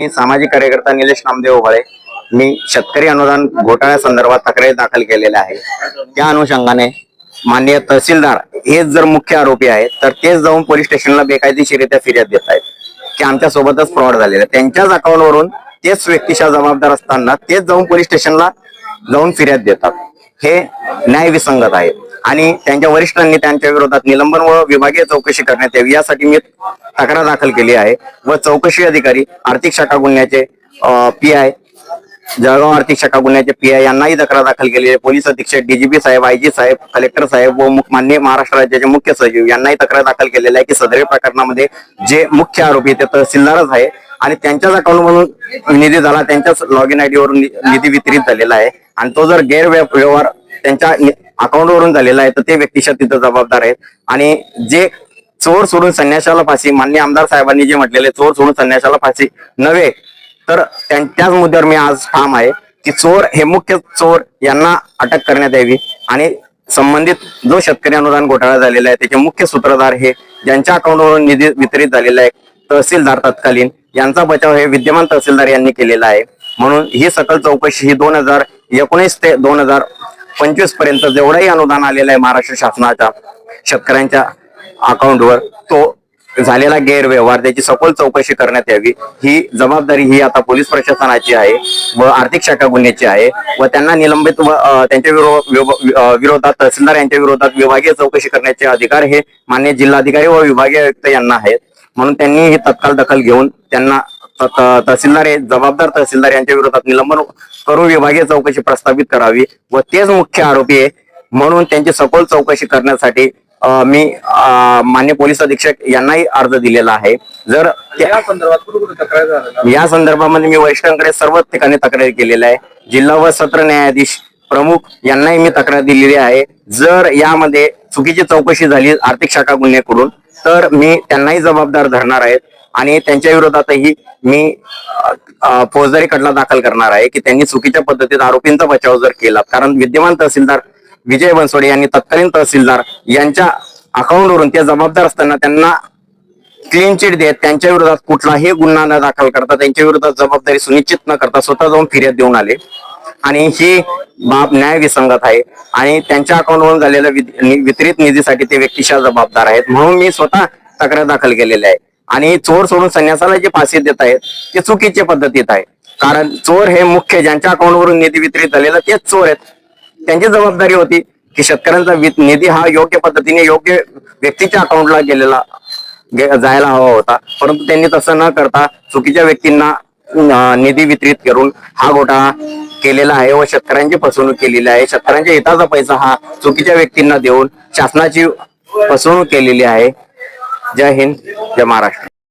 मी सामाजिक कार्यकर्ता निलेश नामदेव उभाळे मी शेतकरी अनुदान घोटाळ्यासंदर्भात तक्रारी दाखल केलेल्या आहे त्या अनुषंगाने माननीय तहसीलदार हेच जर मुख्य आरोपी आहेत तर तेच जाऊन पोलीस स्टेशनला बेकायदेशीरित्या फिर्याद देत आहेत. की आमच्या सोबतच फ्रॉड झालेला त्यांच्याच अकाउंटवरून तेच व्यक्तीच्या जबाबदार असताना तेच जाऊन पोलीस स्टेशनला जाऊन फिर्याद देतात. हे न्यायविसंगत आहे. आणि त्यांच्या वरिष्ठांनी त्यांच्या विरोधात निलंबन व विभागीय चौकशी करण्यात यावी यासाठी मी तक्रार दाखल केली आहे. व चौकशी अधिकारी आर्थिक शाखा गुन्ह्याचे पी आय जळगाव आर्थिक शाखा गुन्ह्याचे पी आय यांनाही तक्रार दाखल केली आहे. पोलीस अधीक्षक डीजीपी साहेब आयजी साहेब कलेक्टर साहेब व मान्य महाराष्ट्र राज्याचे मुख्य सचिव यांनाही तक्रार दाखल केलेली आहे की सदरे प्रकरणामध्ये जे मुख्य आरोपी ते तहसीलदारच आहे. आणि त्यांच्याच अकाउंट म्हणून निधी झाला त्यांच्याच लॉग इन आयडी वरून निधी वितरित झालेला आहे. आणि तो जर गैरव्यवहार त्यांच्या अकाउंटवरून झालेला आहे तर ते व्यक्तिशा तिथं जबाबदार आहेत. आणि जे चोर सोडून संन्याशाला फाशी मान्य आमदार साहेबांनी जे म्हटलेले चोर सोडून संन्याशाला फाशी नव्हे तर त्याच मुद्द्यावर मी आज ठाम आहे की चोर हे मुख्य चोर यांना अटक करण्यात यावी. आणि संबंधित जो शेतकरी अनुदान घोटाळा झालेला आहे त्याचे मुख्य सूत्रधार हे ज्यांच्या अकाउंटवरून निधी वितरित झालेला आहे तहसीलदार तत्कालीन यांचा बचाव हे विद्यमान तहसीलदार यांनी केलेला आहे. म्हणून ही सकल चौकशी ही दोन हजार एकोणीस ते दोन हजार पंचवीसपर्यंत जेवढाही अनुदान आलेलं आहे महाराष्ट्र शासनाच्या शेतकऱ्यांच्या अकाउंटवर तो झालेला गैरव्यवहार त्याची सखोल चौकशी करण्यात यावी. ही जबाबदारी ही आता पोलीस प्रशासनाची आहे व आर्थिक शाखा गुन्ह्याची आहे व त्यांना निलंबित व त्यांच्या विरोधात तहसीलदार यांच्या विरोधात विभागीय चौकशी करण्याचे अधिकार हे मान्य जिल्हाधिकारी व विभागीय आयुक्त यांना आहेत. म्हणून त्यांनी ही तत्काल दखल घेऊन त्यांना तहसीलदार हे जबाबदार तहसीलदार यांच्या विरोधात निलंबन करून विभागीय चौकशी प्रस्थापित करावी व तेच मुख्य आरोपी आहे. म्हणून त्यांची सखोल चौकशी करण्यासाठी मी मान्य पोलीस अधीक्षक यांनाही अर्ज दिलेला आहे. जर या संदर्भात संदर्भामध्ये मी वरिष्ठांकडे सर्व ठिकाणी तक्रारी केलेल्या आहे. जिल्हा व सत्र न्यायाधीश प्रमुख यांनाही मी तक्रार दिलेली आहे. जर यामध्ये चुकीची चौकशी झाली आर्थिक शाखा गुन्हेकडून तर मी त्यांनाही जबाबदार धरणार आहेत आणि त्यांच्या विरोधातही मी फौजदारी खटला दाखल करणार आहे की त्यांनी चुकीच्या पद्धतीत आरोपींचा बचाव जर केला कारण विद्यमान तहसीलदार विजय बनसोडे यांनी तत्कालीन तहसीलदार यांच्या अकाउंटवरून ते जबाबदार असताना त्यांना क्लीन चिट देत त्यांच्या विरोधात कुठलाही गुन्हा न दाखल करता त्यांच्या विरोधात जबाबदारी सुनिश्चित न करता स्वतः जाऊन फिर्याद देऊन आले. आणि ही बाब न्याय विसंगत आहे. आणि त्यांच्या अकाउंटवरून झालेल्या वितरित निधीसाठी ते व्यक्तिशा जबाबदार आहेत. म्हणून मी स्वतः तक्रार दाखल केलेली आहे. आणि चोर सोडून संन्यासाला जे फाशी देत आहेत ते चुकीच्या पद्धतीत आहे. कारण चोर हे मुख्य ज्यांच्या अकाउंटवरून निधी वितरित झालेला तेच चोर आहेत. त्यांची जबाबदारी होती की शेतकऱ्यांचा निधी हा योग्य पद्धतीने योग्य व्यक्तीच्या अकाउंटला गेलेला जायला हवा होता. परंतु त्यांनी तसं न करता चुकीच्या व्यक्तींना निधी वितरित करून हा घोटाळा केलेला आहे व शेतकऱ्यांची फसवणूक केलेली आहे. शेतकऱ्यांच्या हिताचा पैसा हा चुकीच्या व्यक्तींना देऊन शासनाची फसवणूक केलेली आहे. जय हिंद जय महाराष्ट्र.